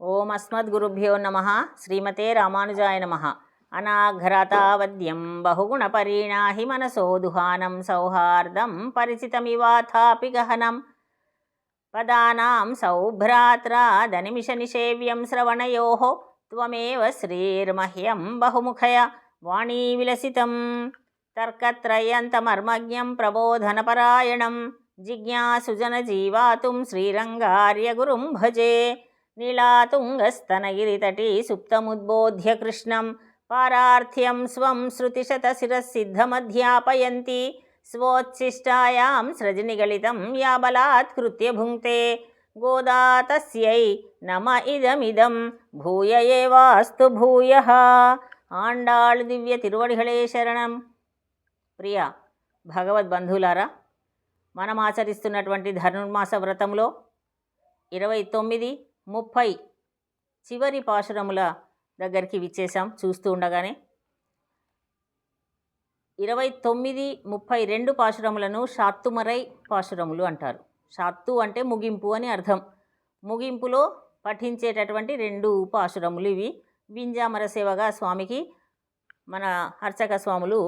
ఓం అస్మద్గురుభ్యో నమ శ్రీమతే రామానుజాయ నమ అనాఘ్రతావద్యం బహుగుణపరీణాహి మనసో దుహానం సౌహార్దం పరిచితమివాథాపి గహనం పదానాం సౌభ్రాత్రాదనిమిషనిషేవ్యం శ్రవణయో త్వమేవ శ్రీర్మహ్యం బహుముఖయ వాణీ విలసితం తర్కత్రయంతమర్మజ్ఞం ప్రబోధనపరాయణం జిజ్ఞాసుజనజీవాతుం శ్రీరంగార్యగురుం భజే నీలాతుంగస్తనగిరితటి సుప్తముద్బోధ్య కృష్ణం పారార్థ్యం స్వం శృతిశతశిరసిద్ధమధ్యాపయంతి స్వోచ్ఛిష్టాయాం సృజనిగళితం యా బలాత్కృత్య భుంక్తే గోదా తస్యై నమ ఇదమిదం భూయ ఏవాస్తు భూయ ఆండాళ్ దివ్య తిరువడిகளே శరణం ప్రియ భగవద్బంధువులారా మనం ఆచరిస్తున్నటువంటి ధనుర్మాస వ్రతంలో ఇరవై తొమ్మిది ముప్పై చివరి పాశురముల దగ్గరికి విచ్చేసాం చూస్తూ ఉండగానే. ఇరవై తొమ్మిది ముప్పై రెండు పాశురములను షాత్తుమరై పాశురములు అంటారు. షాత్తు అంటే ముగింపు అని అర్థం. ముగింపులో పఠించేటటువంటి రెండు పాశురములు ఇవి. వింజామర సేవగా స్వామికి మన అర్చక స్వాములు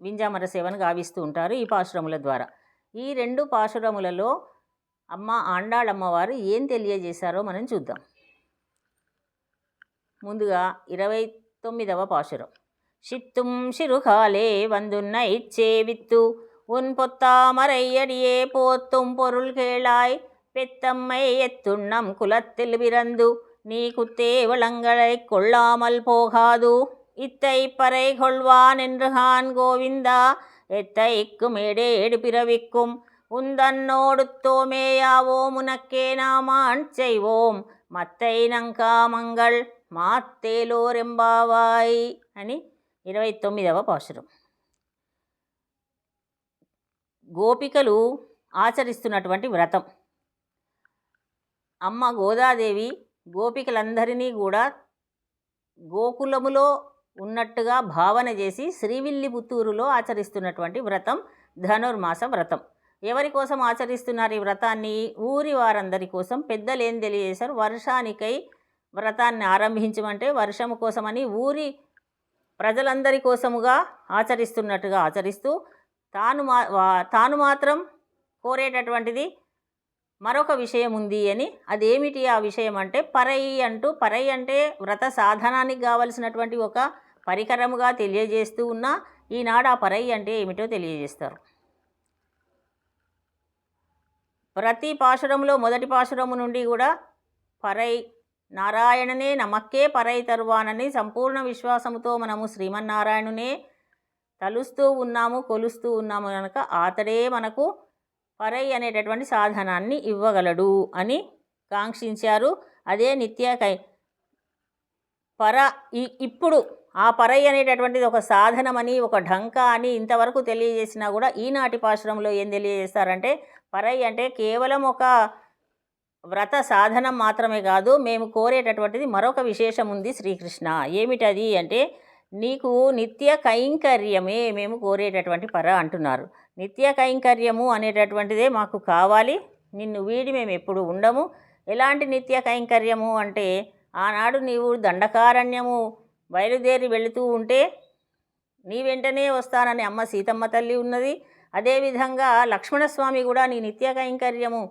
వింజామర సేవను గావిస్తూ ఉంటారు ఈ పాశురముల ద్వారా. ఈ రెండు పాశురములలో అమ్మ ఆండాళమ్మవారు ఏం తెలియజేశారో మనం చూద్దాం ముందుగా ఇరవై తొమ్మిదవ పాశురం షిత్తుం శిరుకాలే வந்துன்ன இச்சேவித்து உன் பொத்தாமரையடியே போத்தும் பொருள் கேளாய் பெத்தம்மை எத்துண்ணம் குலத்தில் பிறந்து நீ குத்தேவளங்களை கொள்ளாமல் போகாது இத்தை பறை கொள்வான் என்று ஹான் கோவிந்தா எத்தைக்கும் ஏடேடு பிறவிக்கும் உந்தன்னோடுத்தோமேயாவோம் உனக்கே நாமான் செய்வோம் మత్తై నంకామంగళ్ మాత్తేలోరెంబావాయ్ అని ఇరవై తొమ్మిదవ పాశురం గోపికలు ఆచరిస్తున్నటువంటి వ్రతం అమ్మ గోదాదేవి గోపికలందరినీ కూడా గోకులములో ఉన్నట్టుగా భావన చేసి శ్రీవిల్లిపుత్తూరులో ఆచరిస్తున్నటువంటి వ్రతం ధనుర్మాస వ్రతం ఎవరి కోసం ఆచరిస్తున్నారు ఈ వ్రతాన్ని? ఊరి వారందరి కోసం పెద్దలేం తెలియజేశారు. వర్షానికై వ్రతాన్ని ఆరంభించమంటే వర్షము కోసమని ఊరి ప్రజలందరి కోసముగా ఆచరిస్తున్నట్టుగా ఆచరిస్తూ తాను మా తాను మాత్రం కోరేటటువంటిది మరొక విషయం ఉంది అని. అదేమిటి ఆ విషయం అంటే పరై అంటూ పరై అంటే వ్రత సాధనానికి కావలసినటువంటి ఒక పరికరముగా తెలియజేస్తూ ఉన్న ఈనాడు ఆ పరై అంటే ఏమిటో తెలియజేస్తారు. ప్రతి పాశురంలో మొదటి పాశురము నుండి కూడా పరై నారాయణనే నమక్కే పరై తరువానని సంపూర్ణ విశ్వాసముతో మనము శ్రీమన్నారాయణునే తలుస్తూ ఉన్నాము కొలుస్తూ ఉన్నాము కనుక అతడే మనకు పరై అనేటటువంటి సాధనాన్ని ఇవ్వగలడు అని కాంక్షించారు. అదే నిత్య కై పర ఇప్పుడు ఆ పరై అనేటటువంటిది ఒక సాధనమని ఒక ఢంకా అని ఇంతవరకు తెలియజేసినా కూడా ఈనాటి పాశ్రంలో ఏం తెలియజేస్తారంటే పరై అంటే కేవలం ఒక వ్రత సాధనం మాత్రమే కాదు మేము కోరేటటువంటిది మరొక విశేషం ఉంది శ్రీకృష్ణ. ఏమిటది అంటే నీకు నిత్య కైంకర్యమే మేము కోరేటటువంటి పర అంటున్నారు. నిత్య కైంకర్యము అనేటటువంటిదే మాకు కావాలి నిన్ను వీడి మేము ఎప్పుడు ఉండము. ఎలాంటి నిత్య కైంకర్యము అంటే ఆనాడు నీవు దండకారణ్యము బయలుదేరి వెళుతూ ఉంటే నీ వెంటనే వస్తానని అమ్మ సీతమ్మ తల్లి ఉన్నది. అదేవిధంగా లక్ష్మణస్వామి కూడా నీ నిత్య కైంకర్యము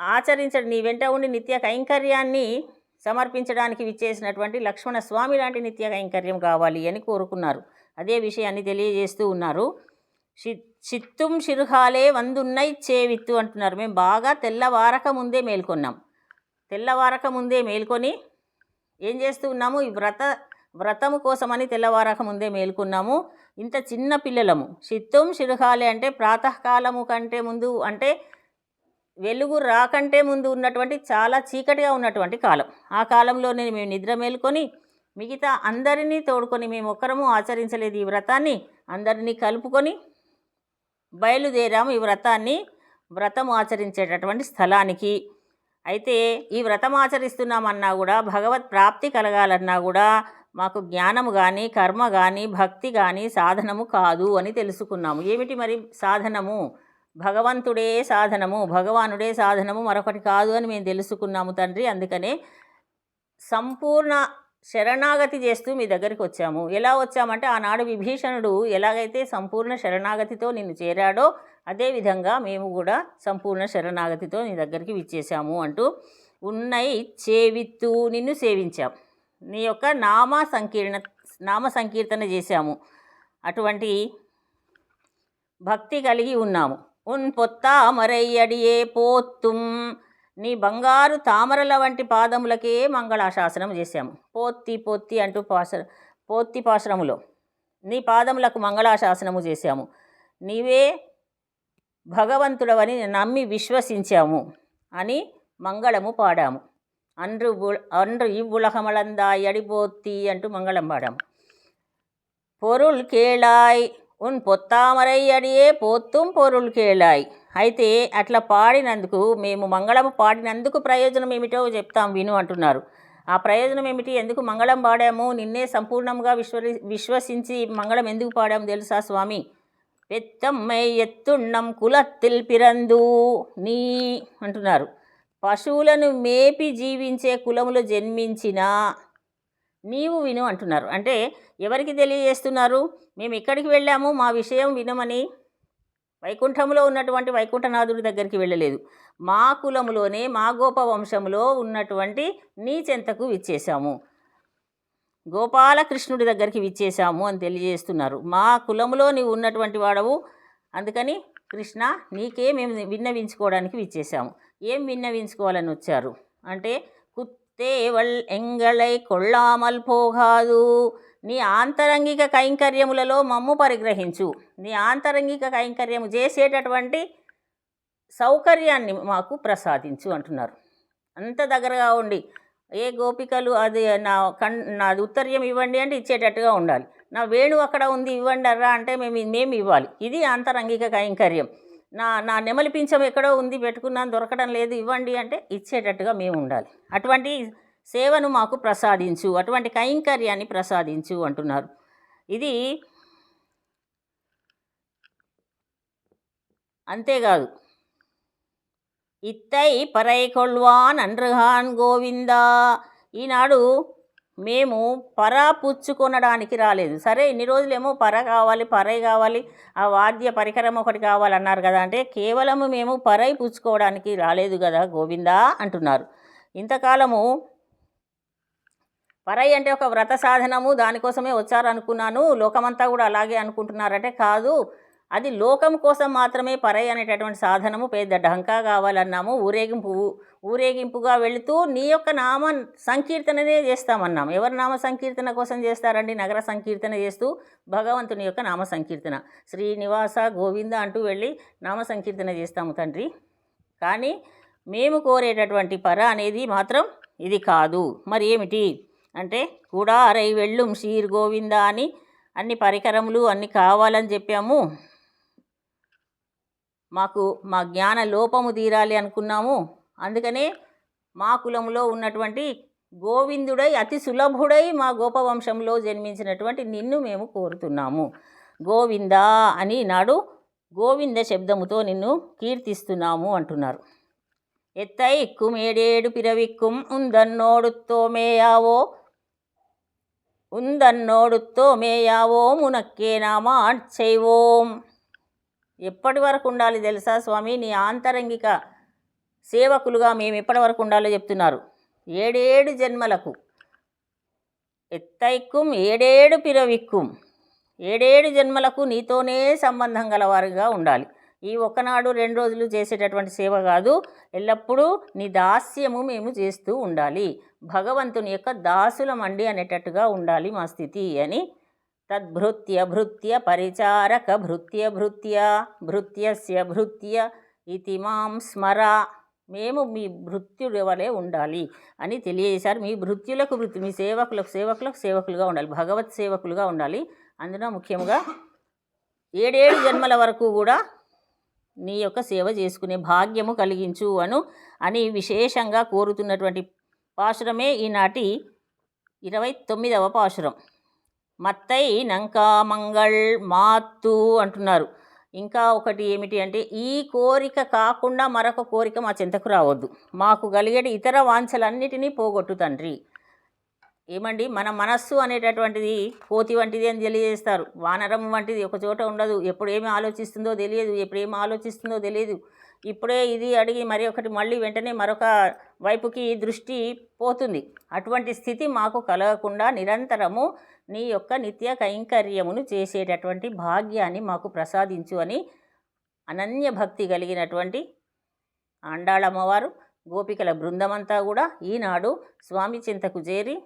ఆచరించడం నీ వెంట ఉండి నిత్య కైంకర్యాన్ని సమర్పించడానికి విచ్చేసినటువంటి లక్ష్మణస్వామి లాంటి నిత్య కైంకర్యం కావాలి అని కోరుకున్నారు. అదే విషయాన్ని తెలియజేస్తూ ఉన్నారు. షి చిత్తుం శిరుహాలే వందున్నై చేవిత్తు అంటున్నారు. మేము బాగా తెల్లవారక ముందే మేల్కొన్నాం. తెల్లవారక ముందే మేల్కొని ఏం చేస్తూ ఉన్నాము? ఈ వ్రత వ్రతము కోసమని తెల్లవారక ముందే మేల్కొన్నాము. ఇంత చిన్న పిల్లలము. చిత్తం శిరుహాలే అంటే ప్రాతకాలము కంటే ముందు అంటే వెలుగు రాకంటే ముందు ఉన్నటువంటి చాలా చీకటిగా ఉన్నటువంటి కాలం. ఆ కాలంలోనే మేము నిద్ర మేల్కొని మిగతా అందరినీ తోడుకొని మేము ఒక్కరము ఆచరించలేదు ఈ వ్రతాన్ని. అందరినీ కలుపుకొని బయలుదేరాము ఈ వ్రతాన్ని. వ్రతం ఆచరించేటటువంటి స్థలానికి. అయితే ఈ వ్రతం ఆచరిస్తున్నామన్నా కూడా భగవత్ ప్రాప్తి కలగాలన్నా కూడా మాకు జ్ఞానము కానీ కర్మ కానీ భక్తి కానీ సాధనము కాదు అని తెలుసుకున్నాము. ఏమిటి మరి సాధనము? భగవంతుడే సాధనము భగవానుడే సాధనము మరొకటి కాదు అని మేము తెలుసుకున్నాము తండ్రి. అందుకనే సంపూర్ణ శరణాగతి చేస్తూ మీ దగ్గరికి వచ్చాము. ఎలా వచ్చామంటే ఆనాడు విభీషణుడు ఎలాగైతే సంపూర్ణ శరణాగతితో నిన్ను చేరాడో అదేవిధంగా మేము కూడా సంపూర్ణ శరణాగతితో నీ దగ్గరికి విచ్చేసాము అంటూ ఉన్నై చేవిత్తు నిన్ను సేవించాం. నీ యొక్క నామ సంకీర్ణ నామ సంకీర్తన చేశాము. అటువంటి భక్తి కలిగి ఉన్నాము. ఉన్ పొత్తామరయ్యడియే పోత్తుం నీ బంగారు తామరల వంటి పాదములకే మంగళాశాసనం చేశాము. పోత్తి పొత్తి అంటూ పాశ పోత్తి పాశ్రములో నీ పాదములకు మంగళాశాసనము చేశాము. నీవే భగవంతుడవని నమ్మి విశ్వసించాము అని మంగళము పాడాము. అండ్రు అండ్రు ఇవ్వులహమలందా ఎడిపోత్తి అంటూ మంగళం పాడాము. పొరుల్ కేళాయ్ ఉన్ పొత్తామరయ్యడియే అడియే పోత్తుం పొరులు కేళాయ్. అయితే అట్లా పాడినందుకు మేము మంగళం పాడినందుకు ప్రయోజనం ఏమిటో చెప్తాం విను అంటున్నారు. ఆ ప్రయోజనం ఏమిటి? ఎందుకు మంగళం పాడాము? నిన్నే సంపూర్ణంగా విశ్వరి విశ్వసించి మంగళం ఎందుకు పాడాము తెలుసా స్వామి? పెత్తమ్మై ఎత్తుండం కులత్తిల్ పిరందు నీ అంటున్నారు. పశువులను మేపి జీవించే కులములో జన్మించిన నీవు విను అంటున్నారు. అంటే ఎవరికి తెలియజేస్తున్నారు? మేము ఇక్కడికి వెళ్ళాము మా విషయం వినమని. వైకుంఠంలో ఉన్నటువంటి వైకుంఠనాథుడి దగ్గరికి వెళ్ళలేదు. మా కులములోనే మా గోప వంశంలో ఉన్నటువంటి నీ చెంతకు విచ్చేశాము. గోపాలకృష్ణుడి దగ్గరికి విచ్చేశాము అని తెలియజేస్తున్నారు. మా కులములో నీవు ఉన్నటువంటి వాడవు. అందుకని కృష్ణ నీకే మేము విన్నవించుకోవడానికి విచ్చేశాము. ఏం విన్నవించుకోవాలని వచ్చారు? అంటే కుత్తేవల్ ఎంగళై కొళ్ళామల్ పోగాదు నీ ఆంతరంగిక కైంకర్యములలో మమ్ము పరిగ్రహించు నీ ఆంతరంగిక కైంకర్యము చేసేటటువంటి సౌకర్యాన్ని మాకు ప్రసాదించు అంటున్నారు. అంత దగ్గరగా ఉండి ఏ గోపికలు అది నా కన్ నాది ఉత్తర్యం ఇవ్వండి అంటే ఇచ్చేటట్టుగా ఉండాలి. నా వేణు అక్కడ ఉంది ఇవ్వండి అర్రా అంటే మేము మేము ఇవ్వాలి. ఇది అంతరంగిక కైంకర్యం. నా నా నెమలి పింఛం ఎక్కడో ఉంది పెట్టుకున్నాను దొరకడం లేదు ఇవ్వండి అంటే ఇచ్చేటట్టుగా మేము ఉండాలి. అటువంటి సేవను మాకు ప్రసాదించు అటువంటి కైంకర్యాన్ని ప్రసాదించు అంటున్నారు. ఇది అంతేకాదు. ఇత్తై పరై కొల్వాన్ అండ్రహాన్ గోవిందా. ఈనాడు మేము పర పుచ్చుకొనడానికి రాలేదు. సరే ఇన్ని రోజులేమో పర కావాలి పరై కావాలి ఆ వాద్య పరికరం ఒకటి కావాలన్నారు కదా అంటే కేవలము మేము పరై పుచ్చుకోవడానికి రాలేదు కదా గోవిందా అంటున్నారు. ఇంతకాలము పరై అంటే ఒక వ్రత సాధనము దానికోసమే వచ్చారనుకున్నాను. లోకమంతా కూడా అలాగే అనుకుంటున్నారంటే. కాదు అది లోకం కోసం మాత్రమే పరై అనేటటువంటి సాధనము. పెద్ద ఢంకా కావాలన్నాము. ఊరేగింపు ఊరేగింపుగా వెళుతూ నీ యొక్క నామ సంకీర్తననే చేస్తామన్నాము. ఎవరి నామ సంకీర్తన కోసం చేస్తారండి? నగర సంకీర్తన చేస్తూ భగవంతుని యొక్క నామ సంకీర్తన. శ్రీనివాస గోవింద అంటూ వెళ్ళి నామ సంకీర్తన చేస్తాము తండ్రి. కానీ మేము కోరేటటువంటి పర అనేది మాత్రం ఇది కాదు. మరి ఏమిటి? అంటే కూడా అరై వెళ్ళుం షీర్ గోవింద అని అన్ని పరికరములు అన్ని కావాలని చెప్పాము. మాకు మా జ్ఞాన లోపము తీరాలి అనుకున్నాము. అందుకనే మా కులములో ఉన్నటువంటి గోవిందుడై అతి సులభుడై మా గోపవంశంలో జన్మించినటువంటి నిన్ను మేము కోరుతున్నాము. గోవిందా అని నాడు గోవింద శబ్దముతో నిన్ను కీర్తిస్తున్నాము అంటున్నారు. ఎత్తైక్కుం ఏడేడు పిరవిక్కుం ఉందన్నోడుతో మేయావో ఉందన్నోడుతో మేయావో మునక్కే నామా చేయవోం ఎప్పటి వరకు ఉండాలి తెలుసా స్వామి? నీ ఆంతరంగిక సేవకులుగా మేము ఎప్పటి వరకు ఉండాలో చెప్తున్నారు. ఏడేడు జన్మలకు. ఎత్తైక్కుం ఏడేడు పిరవిక్కుం. ఏడేడు జన్మలకు నీతోనే సంబంధం గలవారుగా ఉండాలి. ఈ ఒకనాడు రెండు రోజులు చేసేటటువంటి సేవ కాదు. ఎల్లప్పుడూ నీ దాస్యము మేము చేస్తూ ఉండాలి. భగవంతుని యొక్క దాసులమండి అనేటట్టుగా ఉండాలి మా స్థితి అని తద్భృత్య భృత్య పరిచారక భృత్య భృత్య భృత్యస్య భృత్య ఇది మాం స్మర. మేము మీ భృత్యుడి వలె ఉండాలి అని తెలియజేశారు. మీ భృత్యులకు భృత్యు మీ సేవకులకు సేవకులకు సేవకులుగా ఉండాలి. భగవత్ సేవకులుగా ఉండాలి. అందులో ముఖ్యంగా ఏడేడు జన్మల వరకు కూడా నీ యొక్క సేవ చేసుకునే భాగ్యము కలిగించు అను అని విశేషంగా కోరుతున్నటువంటి పాశురమే ఈనాటి ఇరవై తొమ్మిదవ పాశురం. మత్తై నంకా మంగళ్ మాత్తు అంటున్నారు. ఇంకా ఒకటి ఏమిటి అంటే ఈ కోరిక కాకుండా మరొక కోరిక మా చింతకు రావద్దు. మాకు కలిగేటి ఇతర వాంఛలన్నిటినీ పోగొట్టు తండ్రి. ఏమండి? మన మనస్సు అనేటటువంటిది కోతి వంటిది అని తెలియజేస్తారు. వానరం వంటిది ఒక చోట ఉండదు. ఎప్పుడు ఏమి ఆలోచిస్తుందో తెలియదు. ఎప్పుడు ఏమి ఆలోచిస్తుందో తెలియదు. ఇప్పుడే ఇది అడిగి మరి ఒకటి మళ్ళీ వెంటనే మరొక వైపుకి దృష్టి పోతుంది. అటువంటి స్థితి మాకు కలగకుండా నిరంతరము నీ యొక్క నిత్య కైంకర్యమును చేసేటటువంటి భాగ్యాన్ని మాకు ప్రసాదించు అని అనన్య భక్తి కలిగినటువంటి ఆండాళమ్మవారు గోపికల బృందమంతా కూడా ఈనాడు స్వామి చింతకు చేరి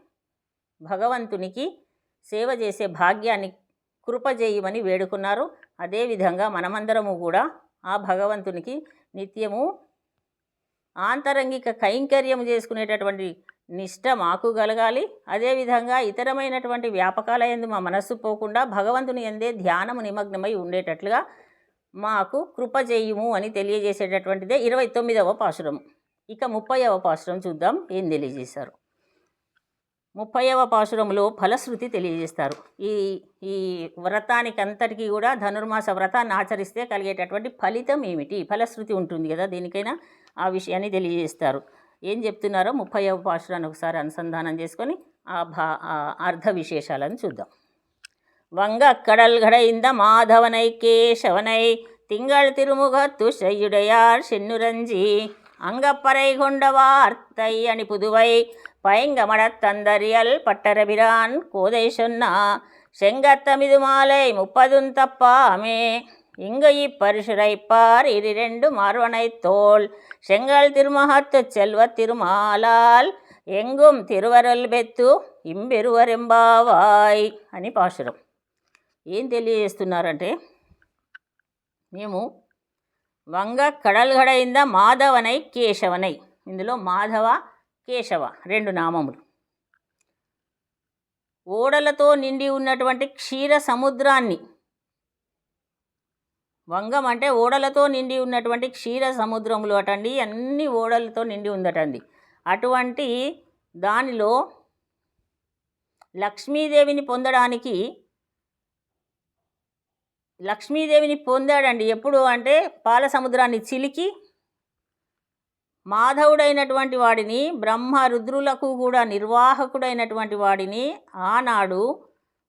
భగవంతునికి సేవ చేసే భాగ్యాన్ని కృపజేయమని వేడుకున్నారు. అదేవిధంగా మనమందరము కూడా ఆ భగవంతునికి నిత్యము ఆంతరంగిక కైంకర్యం చేసుకునేటటువంటి నిష్ట మాకు కలగాలి. అదేవిధంగా ఇతరమైనటువంటి వ్యాపకాల ఎందు మా మనస్సు పోకుండా భగవంతుని ఎందే ధ్యానము నిమగ్నమై ఉండేటట్లుగా మాకు కృప చేయుము అని తెలియజేసేటటువంటిదే ఇరవై తొమ్మిదవ పాశురం ఇక ముప్పైవ పాశురం చూద్దాం. ఏం తెలియజేశారు? ముప్పైవ పాసురంలో ఫలశ్రుతి తెలియజేస్తారు ఈ ఈ వ్రతానికి అంతటికీ కూడా ధనుర్మాస వ్రతాన్ని ఆచరిస్తే కలిగేటటువంటి ఫలితం ఏమిటి ఫలశ్రుతి ఉంటుంది కదా దేనికైనా ఆ విషయాన్ని తెలియజేస్తారు ఏం చెప్తున్నారో ముప్పైవ పాసురాన్ని ఒకసారి అనుసంధానం చేసుకొని ఆ భా ఆ అర్ధ విశేషాలను చూద్దాం వంగ கடல் கடைந்த மாதவனை கேசவனை திங்கள் திருமுகத்து செய்யுடையார் சென்னுரஞ்சி அங்கப்பறை கொண்டவார்த்தை அணி புதுவை பைங்கமடத் தந்தரியல் பட்டரபிரான் கோதை சொன்னா செங்கத்தமிது மாலை முப்பதும் தப்பாமே இங்கு இப்பரிசுரைப்பார் இரிரண்டு மார்வனைத்தோள் செங்கல் திருமகத்து செல்வ திருமாலால் எங்கும் திருவருள் பெத்து ఇంబెరువరెంబావాయ్ అని పాశురం ఏం తెలియజేస్తున్నారంటే మేము వంగ కడల్గడైంద మాధవనై కేశవనై ఇందులో మాధవ కేశవ రెండు నామములు. ఓడలతో నిండి ఉన్నటువంటి క్షీర సముద్రాన్ని వంగం అంటే ఓడలతో నిండి ఉన్నటువంటి క్షీర సముద్రములు అటండి అన్ని ఓడలతో నిండి ఉందటండి. అటువంటి దానిలో లక్ష్మీదేవిని పొందడానికి లక్ష్మీదేవిని పొందాడండి ఎప్పుడు అంటే పాల సముద్రాన్ని చిలికి మాధవుడైనటువంటి వాడిని బ్రహ్మ రుద్రులకు కూడా నిర్వాహకుడైనటువంటి వాడిని ఆనాడు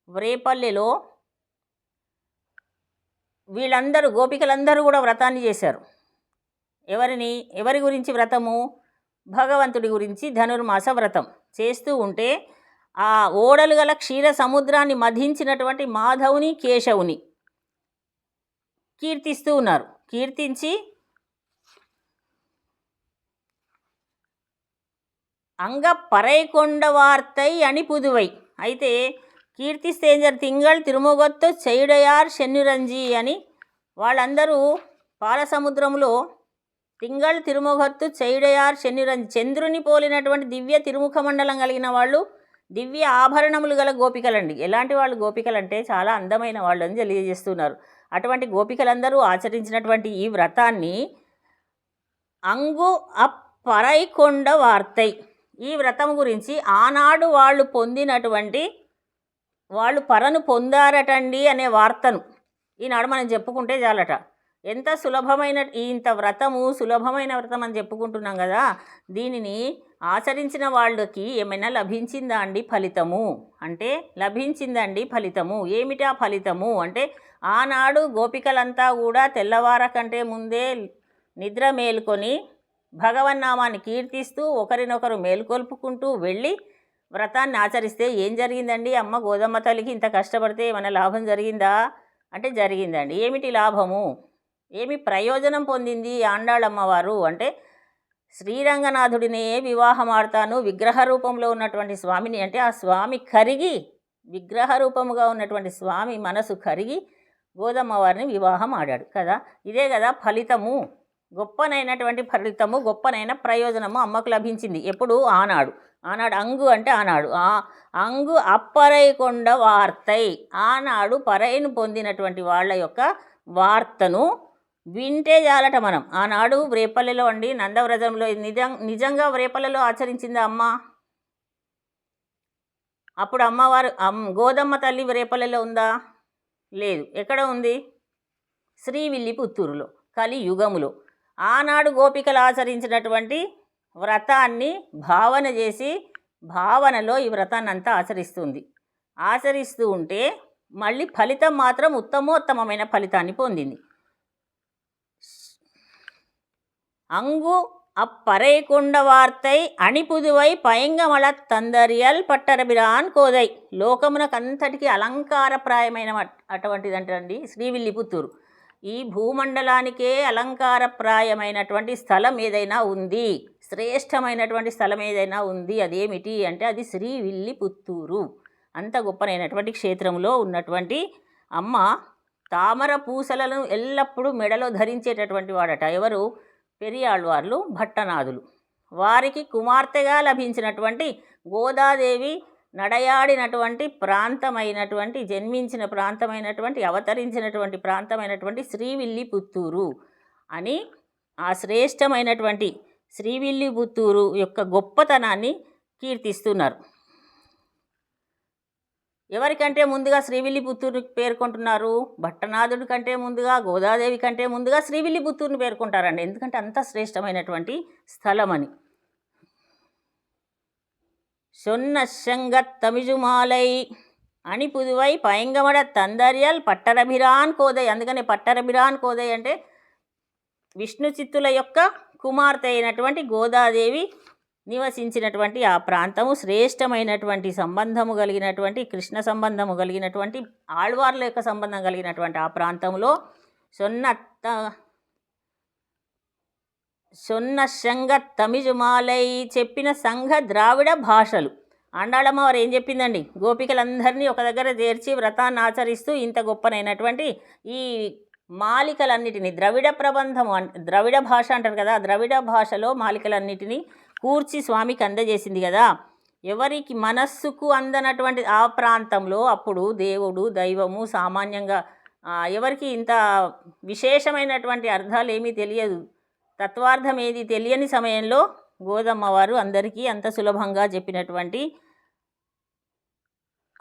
వ్రేపల్లెలో వీళ్ళందరూ గోపికలందరూ కూడా వ్రతాన్ని చేశారు. ఎవరిని ఎవరి గురించి వ్రతము? భగవంతుడి గురించి ధనుర్మాస వ్రతం చేస్తూ ఉంటే ఆ ఓడలు గల క్షీర సముద్రాన్ని మధించినటువంటి మాధవుని కేశవుని కీర్తిస్తూ ఉన్నారు. కీర్తించి అంగ పరైకొండ వార్తై అని పుదువై అయితే కీర్తి సేంజర్ తింగళ్ తిరుమగొత్తు చెయుడయార్ శన్నురంజి అని వాళ్ళందరూ పాలసముద్రంలో తింగళ్ తిరుముఖత్తు చెయుడయార్ శన్యురంజి చంద్రుని పోలినటువంటి దివ్య తిరుముఖ మండలం కలిగిన వాళ్ళు దివ్య ఆభరణములు గల గోపికలండి. ఎలాంటి వాళ్ళు గోపికలంటే చాలా అందమైన వాళ్ళు అని తెలియజేస్తున్నారు. అటువంటి గోపికలందరూ ఆచరించినటువంటి ఈ వ్రతాన్ని అంగు అప్పరైకొండ వార్తై ఈ వ్రతం గురించి ఆనాడు వాళ్ళు పొందినటువంటి వాళ్ళు పరను పొందారటండి అనే వార్తను ఈనాడు మనం చెప్పుకుంటే చాలట. ఎంత సులభమైన ఇంత వ్రతము సులభమైన వ్రతం అని చెప్పుకుంటున్నాం కదా దీనిని ఆచరించిన వాళ్ళకి ఏమైనా లభించిందా అండి ఫలితము? అంటే లభించిందండి ఫలితము? ఏమిటా ఫలితము? అంటే ఆనాడు గోపికలంతా కూడా తెల్లవార కంటే ముందే నిద్ర మేల్కొని భగవన్నామాన్ని కీర్తిస్తూ ఒకరినొకరు మేల్కొల్పుకుంటూ వెళ్ళి వ్రతాన్ని ఆచరిస్తే ఏం జరిగిందండి? అమ్మ గోధుమ తల్లికి ఇంత కష్టపడితే ఏమైనా లాభం జరిగిందా? అంటే జరిగిందండి. ఏమిటి లాభము? ఏమి ప్రయోజనం పొందింది ఆండాళమ్మవారు? అంటే శ్రీరంగనాథుడినే వివాహం ఆడతాను విగ్రహ రూపంలో ఉన్నటువంటి స్వామిని అంటే ఆ స్వామి కరిగి విగ్రహ రూపముగా ఉన్నటువంటి స్వామి మనసు కరిగి గోదమ్మ వారిని వివాహం ఆడాడు కదా? ఇదే కదా ఫలితము. గొప్పనైనటువంటి ఫలితము గొప్పనైన ప్రయోజనము అమ్మకు లభించింది. ఎప్పుడు? ఆనాడు. ఆనాడు అంగు అంటే ఆనాడు. ఆ అంగు అప్పరైకొండ వార్తై. ఆనాడు పరైను పొందినటువంటి వాళ్ళ యొక్క వార్తను వింటే జాలట మనం. ఆనాడు వ్రేపల్లెలో అండి నందవ్రజంలో. నిజం నిజంగా వ్రేపల్లెలో ఆచరించిందా అమ్మ? అప్పుడు అమ్మవారు అమ్ గోదమ్మ తల్లి వ్రేపల్లెలో ఉందా? లేదు. ఎక్కడ ఉంది? శ్రీవిల్లి పుత్తూరులో కలియుగములో. ఆనాడు గోపికలు ఆచరించినటువంటి వ్రతాన్ని భావన చేసి భావనలో ఈ వ్రతాన్ని అంతా ఆచరిస్తుంది ఆచరిస్తూ ఉంటే మళ్ళీ ఫలితం మాత్రం ఉత్తమోత్తమమైన ఫలితాన్ని పొందింది அங்கு அப்பறை கொண்ட வார்த்தை అణిపుదువై పయంగమళ తందరియల్ పట్టరబిరాన్ కోదై లోకమునకంతటికి అలంకారప్రాయమైన అటువంటిదంటండి శ్రీవిల్లి పుత్తూరు ఈ భూమండలానికే అలంకారప్రాయమైనటువంటి స్థలం ఏదైనా ఉంది. శ్రేష్టమైనటువంటి స్థలం ఏదైనా ఉంది. అదేమిటి అంటే అది శ్రీవిల్లి పుత్తూరు అంత గొప్పనైనటువంటి క్షేత్రంలో ఉన్నటువంటి అమ్మ తామర పూసలను ఎల్లప్పుడూ మెడలో ధరించేటటువంటి వాడట. ఎవరు? పెరియాళ్వార్లు భట్టనాథులు. వారికి కుమార్తెగా లభించినటువంటి గోదాదేవి నడయాడినటువంటి ప్రాంతమైనటువంటి జన్మించిన ప్రాంతమైనటువంటి అవతరించినటువంటి ప్రాంతమైనటువంటి శ్రీవిల్లి పుత్తూరు అని ఆ శ్రేష్టమైనటువంటి శ్రీవిల్లి పుత్తూరు యొక్క గొప్పతనాన్ని కీర్తిస్తున్నారు. ఎవరికంటే ముందుగా శ్రీవిల్లి పుత్తూరుని పేర్కొంటున్నారు? భట్టనాథుడి కంటే ముందుగా గోదాదేవి కంటే ముందుగా శ్రీవిల్లి పుత్తూరుని పేర్కొంటారండి. ఎందుకంటే అంత శ్రేష్టమైనటువంటి స్థలం అని సొన్న శంగత్ తమిజుమాలై అని పుదువై పయంగమడ తందర్యల్ పట్టరభిరాన్ కోదై అందుకని పట్టరభిరాన్ కోదై అంటే విష్ణు చిత్తుల యొక్క కుమార్తె అయినటువంటి గోదాదేవి నివసించినటువంటి ఆ ప్రాంతము. శ్రేష్టమైనటువంటి సంబంధము కలిగినటువంటి కృష్ణ సంబంధము కలిగినటువంటి ఆళ్వార్ల యొక్క సంబంధం కలిగినటువంటి ఆ ప్రాంతంలో సొన్నత్త సొన్న సంఘ తమిజుమాలై చెప్పిన సంఘ ద్రావిడ భాషలు. ఆండాళమ్మ వారు ఏం చెప్పిందండి? గోపికలందరినీ ఒక దగ్గర చేర్చి వ్రతాన్ని ఆచరిస్తూ ఇంత గొప్పనైనటువంటి ఈ మాలికలన్నిటిని ద్రవిడ ప్రబంధము ద్రవిడ భాష అంటారు కదా ద్రవిడ భాషలో మాలికలన్నిటినీ కూర్చి స్వామికి అందజేసింది కదా. ఎవరికి మనస్సుకు అందనటువంటి ఆ ప్రాంతంలో అప్పుడు దేవుడు దైవము సామాన్యంగా ఎవరికి ఇంత విశేషమైనటువంటి అర్థాలు ఏమీ తెలియదు. తత్వార్థం ఏది తెలియని సమయంలో గోదమ్మ వారు అందరికీ అంత సులభంగా చెప్పినటువంటి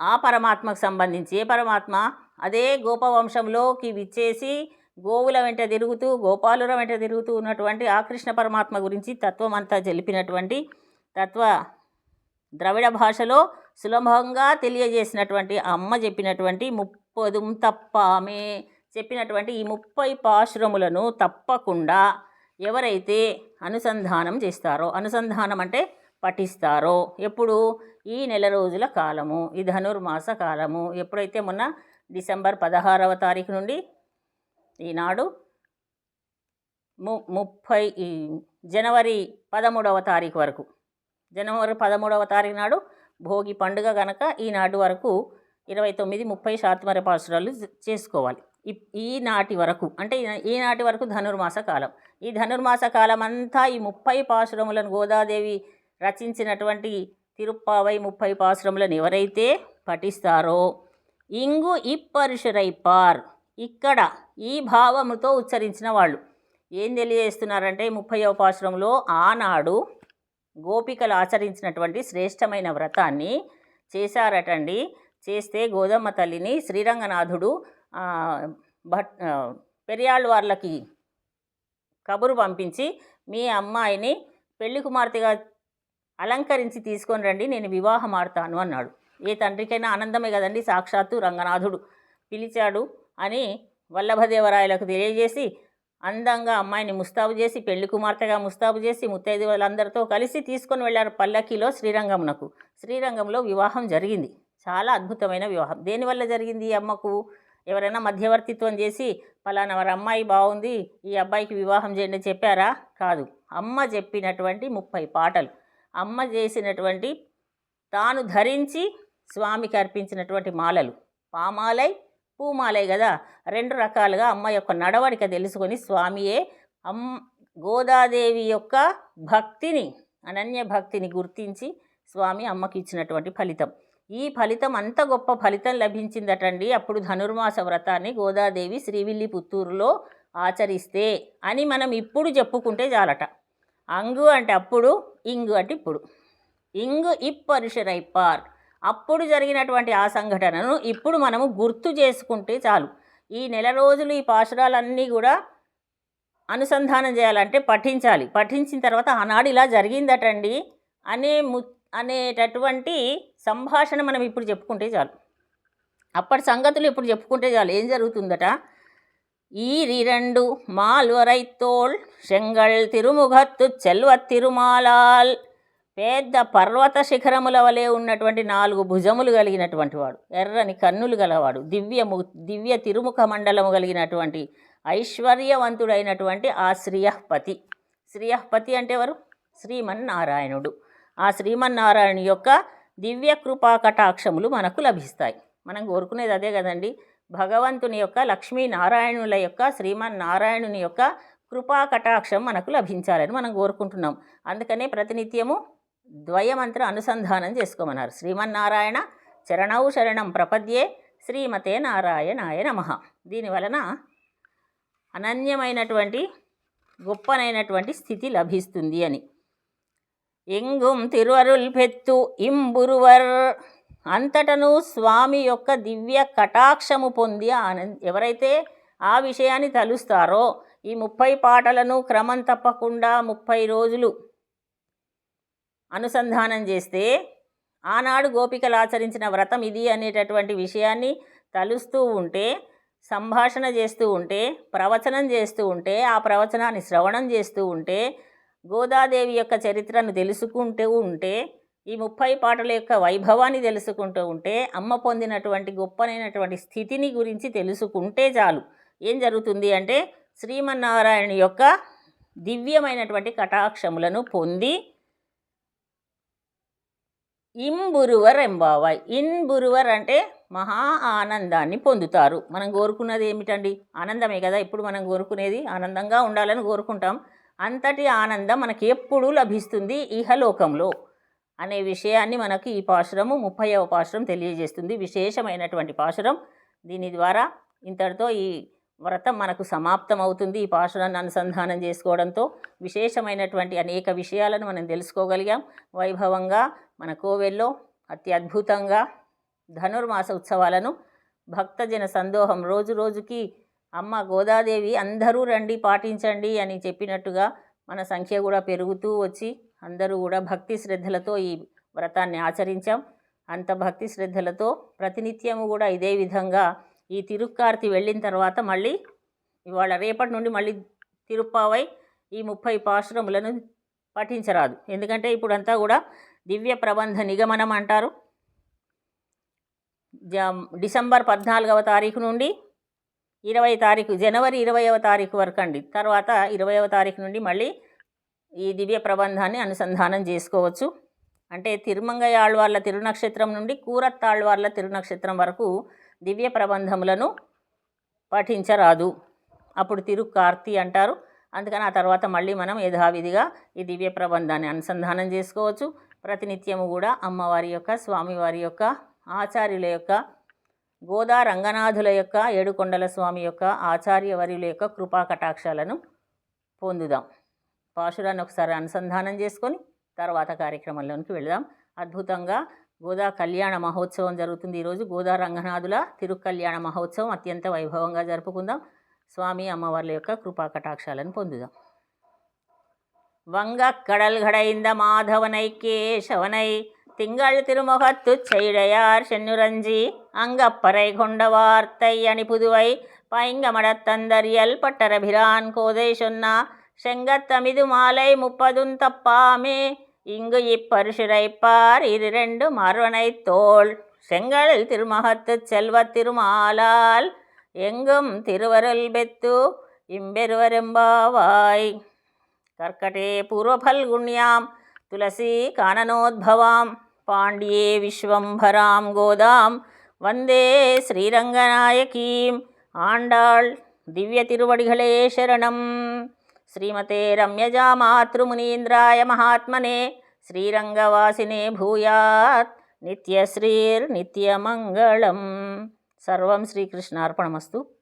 ఆ పరమాత్మకు సంబంధించి ఏ పరమాత్మ? అదే గోపవంశంలోకి విచ్చేసి గోవుల వెంట తిరుగుతూ గోపాలుల వెంట తిరుగుతూ ఉన్నటువంటి ఆ కృష్ణ పరమాత్మ గురించి తత్వం అంతా తెలిపినటువంటి తత్వ ద్రవిడ భాషలో సులభంగా తెలియజేసినటువంటి అమ్మ చెప్పినటువంటి ముప్పదుం తప్ప ఆమె చెప్పినటువంటి ఈ ముప్పై పాశురములను తప్పకుండా ఎవరైతే అనుసంధానం చేస్తారో అనుసంధానం అంటే పఠిస్తారో ఎప్పుడు? ఈ నెల రోజుల కాలము ఈ ధనుర్మాస కాలము ఎప్పుడైతే మొన్న డిసెంబర్ పదహారవ తారీఖు నుండి ఈనాడు ము ముప్పై జనవరి పదమూడవ తారీఖు వరకు జనవరి పదమూడవ తారీఖు నాడు భోగి పండుగ కనుక ఈనాడు వరకు ఇరవై తొమ్మిది ముప్పై శాతమర పాసురాలు చేసుకోవాలి. ఈనాటి వరకు అంటే ఈనాటి వరకు ధనుర్మాస కాలం. ఈ ధనుర్మాస కాలం అంతా ఈ ముప్పై పాశురములను గోదాదేవి రచించినటువంటి తిరుప్పావై ముప్పై పాశురములను ఎవరైతే పఠిస్తారో ఇంగు ఇప్పరుషురైపార్ ఇక్కడ ఈ భావముతో ఉచ్చరించిన వాళ్ళు. ఏం తెలియజేస్తున్నారంటే ముప్పై పాశురంలో ఆనాడు గోపికలు ఆచరించినటువంటి శ్రేష్టమైన వ్రతాన్ని చేశారటండి. చేస్తే గోదమ్మ తల్లిని శ్రీరంగనాథుడు భట్ పెరియాళ్ళు వాళ్ళకి కబురు పంపించి మీ అమ్మాయిని పెళ్ళి కుమార్తెగా అలంకరించి తీసుకొని రండి నేను వివాహం ఆడతాను అన్నాడు. ఏ తండ్రికైనా ఆనందమే కదండి సాక్షాత్తు రంగనాథుడు పిలిచాడు అని వల్లభదేవరాయలకు తెలియజేసి అందంగా అమ్మాయిని ముస్తాబు చేసి పెళ్ళి కుమార్తెగా ముస్తాబు చేసి ముత్తైదు వాళ్ళందరితో కలిసి తీసుకొని వెళ్ళారు పల్లకిలో శ్రీరంగమునకు. శ్రీరంగంలో వివాహం జరిగింది. చాలా అద్భుతమైన వివాహం. దేనివల్ల జరిగింది ఈ అమ్మకు? ఎవరైనా మధ్యవర్తిత్వం చేసి పలానా వారి అమ్మాయి బాగుంది ఈ అబ్బాయికి వివాహం చేయండి చెప్పారా? కాదు. అమ్మ చెప్పినటువంటి ముప్పై పాటలు. అమ్మ చేసినటువంటి తాను ధరించి స్వామికి అర్పించినటువంటి మాలలు. పామాలై పూమాలై కదా రెండు రకాలుగా అమ్మ యొక్క నడవడిక తెలుసుకొని స్వామియే అమ్ గోదాదేవి యొక్క భక్తిని అనన్య భక్తిని గుర్తించి స్వామి అమ్మకి ఇచ్చినటువంటి ఫలితం. ఈ ఫలితం అంత గొప్ప ఫలితం లభించిందటండి. అప్పుడు ధనుర్మాస వ్రతాన్ని గోదాదేవి శ్రీవిల్లి పుత్తూరులో ఆచరిస్తే అని మనం ఇప్పుడు చెప్పుకుంటే చాలట. అంగు అంటే అప్పుడు ఇంగు అంటే ఇప్పుడు. ఇంగు ఇప్పరుషరైపార్ అప్పుడు జరిగినటువంటి ఆ సంఘటనను ఇప్పుడు మనము గుర్తు చేసుకుంటే చాలు. ఈ నెల రోజులు ఈ పాశురాలన్నీ కూడా అనుసంధానం చేయాలంటే పఠించాలి. పఠించిన తర్వాత ఆనాడు ఇలా జరిగిందటండి అనే ము అనేటటువంటి సంభాషణ మనం ఇప్పుడు చెప్పుకుంటే చాలు అప్పటి సంగతులు ఇప్పుడు చెప్పుకుంటే చాలు ఏం జరుగుతుందట ஈரிரண்டு మాల్వరైతోళ్ செங்கல் తిరుముఖత్తు చెల్వ తిరుమాలాల్ పెద్ద పర్వత శిఖరముల వలె ఉన్నటువంటి నాలుగు భుజములు కలిగినటువంటి వాడు ఎర్రని కన్నులు గలవాడు దివ్యము దివ్య తిరుముఖ మండలము కలిగినటువంటి ఐశ్వర్యవంతుడైనటువంటి ఆ శ్రీయపతి శ్రీయపతి అంటే ఎవరు శ్రీమన్నారాయణుడు ఆ శ్రీమన్నారాయణ యొక్క దివ్య కృపా కటాక్షములు మనకు లభిస్తాయి. మనం కోరుకునేది అదే కదండి. భగవంతుని యొక్క లక్ష్మీనారాయణుల యొక్క శ్రీమన్నారాయణుని యొక్క కృపా కటాక్షం మనకు లభించాలని మనం కోరుకుంటున్నాం. అందుకనే ప్రతినిత్యము ద్వయమంత్ర అనుసంధానం చేసుకోమన్నారు. శ్రీమన్నారాయణ చరణౌ శరణం ప్రపద్యే శ్రీమతే నారాయణాయ నమ. దీని వలన అనన్యమైనటువంటి గొప్పనైనటువంటి స్థితి లభిస్తుంది అని. ఎంగుం తిరువరుల్ పెత్తు ఇంబురువర్. అంతటను స్వామి యొక్క దివ్య కటాక్షము పొంది ఆనంద్ ఎవరైతే ఆ విషయాన్ని తలుస్తారో ఈ ముప్పై పాటలను క్రమం తప్పకుండా ముప్పై రోజులు అనుసంధానం చేస్తే ఆనాడు గోపికలు ఆచరించిన వ్రతం ఇది అనేటటువంటి విషయాన్ని తలుస్తూ ఉంటే సంభాషణ చేస్తూ ఉంటే ప్రవచనం చేస్తూ ఉంటే ఆ ప్రవచనాన్ని శ్రవణం చేస్తూ ఉంటే గోదాదేవి యొక్క చరిత్రను తెలుసుకుంటూ ఉంటే ఈ ముప్పై పాటల యొక్క వైభవాన్ని తెలుసుకుంటూ ఉంటే అమ్మ పొందినటువంటి గొప్పనైనటువంటి స్థితిని గురించి తెలుసుకుంటే చాలు. ఏం జరుగుతుంది అంటే శ్రీమన్నారాయణ యొక్క దివ్యమైనటువంటి కటాక్షములను పొంది ఇంబురువర్ ఎంబావాయ్ ఇన్బురువర్ అంటే మహా ఆనందాన్ని పొందుతారు. మనం కోరుకున్నది ఏమిటండి? ఆనందమే కదా? ఇప్పుడు మనం కోరుకునేది ఆనందంగా ఉండాలని కోరుకుంటాం. అంతటి ఆనందం మనకి ఎప్పుడూ లభిస్తుంది ఇహలోకంలో అనే విషయాన్ని మనకి ఈ పాశురము ముప్పైవ పాశురం తెలియజేస్తుంది. విశేషమైనటువంటి పాశురం. దీని ద్వారా ఇంతటితో ఈ వ్రతం మనకు సమాప్తం అవుతుంది ఈ పాశురాన్ని అనుసంధానం చేసుకోవడంతో. విశేషమైనటువంటి అనేక విషయాలను మనం తెలుసుకోగలిగాం. వైభవంగా మన కోవెల్లో అతి అద్భుతంగా ధనుర్మాస ఉత్సవాలను భక్తజన సందోహం రోజు రోజుకి అమ్మ గోదాదేవి అందరూ రండి పాటించండి అని చెప్పినట్టుగా మన సంఖ్య కూడా పెరుగుతూ వచ్చి అందరూ కూడా భక్తి శ్రద్ధలతో ఈ వ్రతాన్ని ఆచరించాం. అంత భక్తి శ్రద్ధలతో ప్రతినిత్యము కూడా ఇదే విధంగా ఈ తిరుక్కార్తి వెళ్ళిన తర్వాత మళ్ళీ ఇవాళ రేపటి నుండి మళ్ళీ తిరుప్పావై ఈ ముప్పై పాశ్రములను పఠించరాదు. ఎందుకంటే ఇప్పుడంతా కూడా దివ్య ప్రబంధ నిగమనం అంటారు. డిసెంబర్ పద్నాలుగవ తారీఖు నుండి ఇరవై తారీఖు జనవరి ఇరవైవ తారీఖు వరకు అండి. తర్వాత ఇరవైవ తారీఖు నుండి మళ్ళీ ఈ దివ్య ప్రబంధాన్ని అనుసంధానం చేసుకోవచ్చు. అంటే తిరుమంగయాళ్వార్ల తిరునక్షత్రం నుండి కూరత్తాళ్వార్ల తిరునక్షత్రం వరకు దివ్య ప్రబంధములను పఠించరాదు. అప్పుడు తిరు కార్తీ అంటారు. అందుకని ఆ తర్వాత మళ్ళీ మనం యథావిధిగా ఈ దివ్య ప్రబంధాన్ని అనుసంధానం చేసుకోవచ్చు. ప్రతినిత్యము కూడా అమ్మవారి యొక్క స్వామివారి యొక్క ఆచార్యుల యొక్క గోదా రంగనాథుల యొక్క ఏడుకొండల స్వామి యొక్క ఆచార్యవర్యుల యొక్క కృపా కటాక్షాలను పొందుదాం. పాశురాన్ని ఒకసారి అనుసంధానం చేసుకొని తర్వాత కార్యక్రమంలోనికి వెళదాం. అద్భుతంగా గోదా కళ్యాణ మహోత్సవం జరుగుతుంది ఈరోజు. గోదా రంగనాథుల తిరుకల్యాణ మహోత్సవం అత్యంత వైభవంగా జరుపుకుందాం. స్వామి అమ్మవార్ల యొక్క కృపా కటాక్షాలను పొందుదాం. వంగ కడల్గడైంద మాధవనై కేశవనై திங்கள் திருமுகத்து செய்டையார் சென்னுரஞ்சி அங்கப்பறை கொண்ட வார்த்தை அணி புதுவை பைங்கமடத்தந்தரியல் பட்டரபிரான் கோதை சொன்னா செங்கத்தமிது மாலை முப்பதும் தப்பாமே இங்கு இப்பரிசுரைப்பார் இரு ரெண்டு மறுவனை தோல். செங்கல் திருமகத்து செல்வ திருமாலால் எங்கும் திருவருள் பெத்து இம்பெருவரும்பாவாய் கர்க்கடே பூர்வபல் குண்யாம் துளசி காணனோத்பவாம் పాండ్యే విశ్వంభరాం గోదాం. వందే శ్రీరంగనాయకీం. ఆండాళ్ దివ్య తిరువడిகளே శరణం. శ్రీమతే రమ్యజా మాతృమునీంద్రాయ మహాత్మనే. శ్రీరంగవాసినే భూయాత్. నిత్యశ్రీర్నిత్యమంగళం. సర్వం శ్రీకృష్ణార్పణమస్తు.